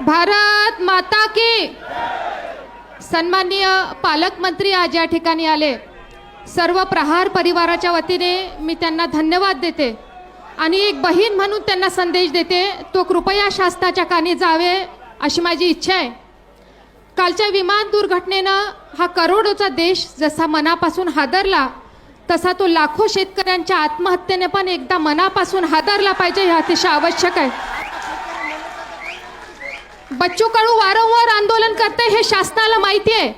भारत माता की। सन्माननीय पालकमंत्री आज या ठिकाणी आले. सर्व प्रहार परिवाराच्या वतीने मी त्यांना धन्यवाद देते. आणि एक बहीण म्हणून त्यांना संदेश देते तो कृपया शास्त्राच्या कानी जावे अशी माझी इच्छा आहे. कालच्या विमान दुर्घटनेनं हा करोडोचा देश जसा मनापासून हादरला तसा तो लाखो शेतकऱ्यांच्या आत्महत्येने पण एकदा मनापासून हादरला पाहिजे हे अतिशय आवश्यक आहे. बच्चू कडू वारंवार आंदोलन करते हे शासनाला माहिती आहे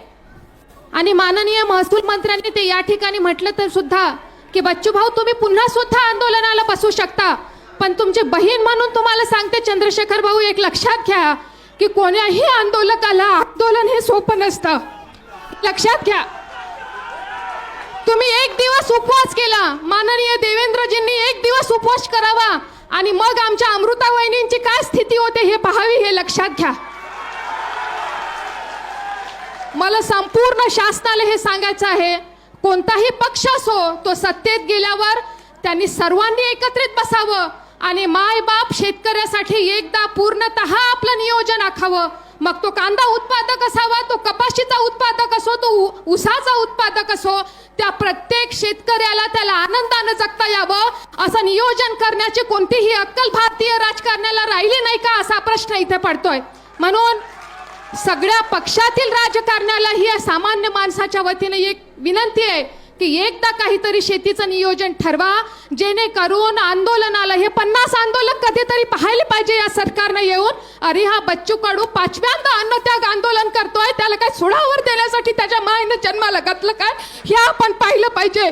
आणि माननीय महसूल मंत्र्यांनी ते या ठिकाणी म्हटलं तर सुद्धा की बच्चू भाऊ तुम्ही पुन्हा सुद्धा आंदोलनाला बसू शकता. पण तुमची बहीण म्हणून तुम्हाला सांगते चंद्रशेखर भाऊ एक लक्षात घ्या की कोण्याही आंदोलकाला आंदोलन हे सोपं नसतं. लक्षात घ्या. तुम्ही एक दिवस उपवास केला. माननीय देवेंद्रजींनी एक दिवस उपवास करावा. आणि मग आमच्या अमृता वहिनींची काय स्थिती होते हे पाहावी हे लक्षात घ्या. मला संपूर्ण शासनाला हे सांगायचं आहे कोणताही पक्ष असो तो सत्तेत गेल्यावर त्यांनी सर्वांनी एकत्रित बसावं आणि माय बाप शेतकऱ्यासाठी एकदा पूर्णतः आपलं नियोजन आखावं. मग तो कांदा उत्पादक असावा तो कपाशीचा उत्पादक असो तो उसाचा उत्पादक असो त्या प्रत्येक शेतकऱ्याला त्याला आनंदानं जगता यावं असं नियोजन करण्याची कोणतीही अक्कल भारतीय राजकारण्याला राहिली नाही का असा प्रश्न इथे पडतोय. म्हणून सगळ्या पक्षातील राजकारण्याला ही या सामान्य माणसाच्या वतीने एक विनंती आहे. की एकदा काहीतरी शेतीचं नियोजन ठरवा जेणेकरून आंदोलनाला हे पन्नास आंदोलन कधीतरी पाहायला पाहिजे या सरकारनं येऊन अरे हा बच्चू कडू पाचव्यांदा अन्नत्याग आंदोलन करतोय त्याला काय सुडावर देण्यासाठी त्याच्या मायनं जन्माला घातलं काय? हे आपण पाहिलं पाहिजे.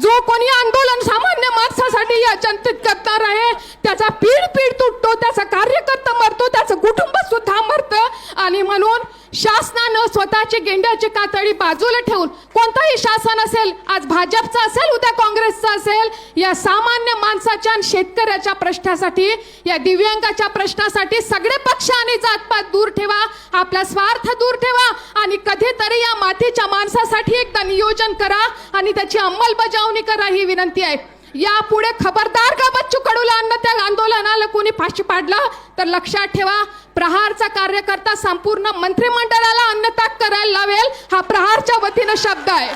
जो कोणी आंदोलन सामान्य माणसासाठी या जनतेत करणार आहे त्याचा पीड पीड तुटतो त्याचा कार्यकर्ता मरतो त्याचं कुटुंब सुद्धा मरतं. आणि म्हणून शासनानं स्वतःचे गेंड्याची कातडी बाजूला ठेवून कोणताही शासन असेल आज भाजपचं असेल उद्या काँग्रेसचं असेल या सामान्य माणसाच्या आणि शेतकऱ्याच्या प्रश्नासाठी या दिव्यांगाच्या प्रश्नासाठी सगळे पक्ष आणि जातपात दूर ठेवा आपला स्वार्थ दूर ठेवा आणि कधीतरी या मातीच्या माणसासाठी एकदा नियोजन करा आणि त्याची अंमलबजावणी करा ही विनंती आहे. यापुढे खबरदार का बच्चू कडूला अन्न त्या आंदोलनाला कोणी फाशी पाडलं? तर लक्षात ठेवा प्रहारचा कार्यकर्ता संपूर्ण मंत्रिमंडळाला अन्नत्याग करायला लावेल हा प्रहारच्या वतीनं शब्द आहे.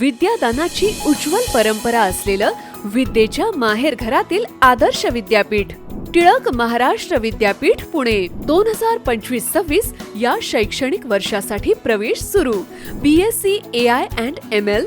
विद्यादानाची उज्ज्वल परंपरा असलेलं विद्येच्या माहेर घरातील आदर्श विद्यापीठ टिळक महाराष्ट्र विद्यापीठ पुणे दोन हजार पंचवीस सव्वीस या शैक्षणिक वर्षासाठी प्रवेश सुरू. B S C A I and M L